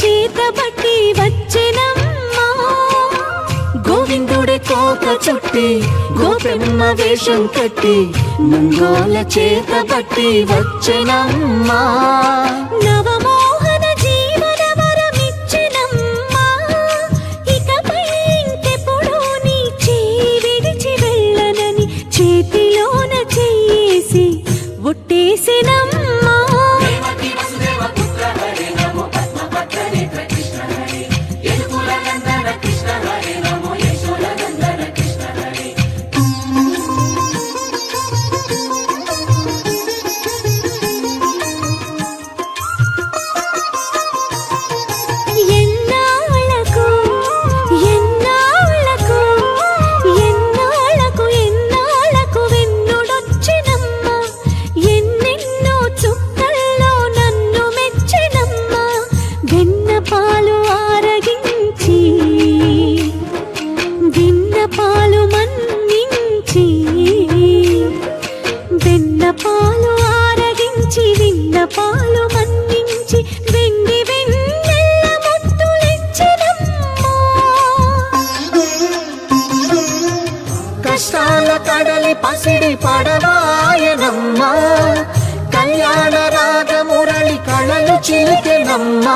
చేతబట్టి వచ్చెనమ్మా. గోవిందుడి కోత చుట్టి గోపెమ్మ వేషం కట్టి ముంగోల చేతబట్టి వచ్చెనమ్మా. నవమోహన జీవన నీ చేతిలోన చెయ్యేసి ఒట్టేసినమ్మా. கடலி பசிடி படவாயனம்மா கல்யாண ராக முரளி கழலு சிலுக்கனம்மா.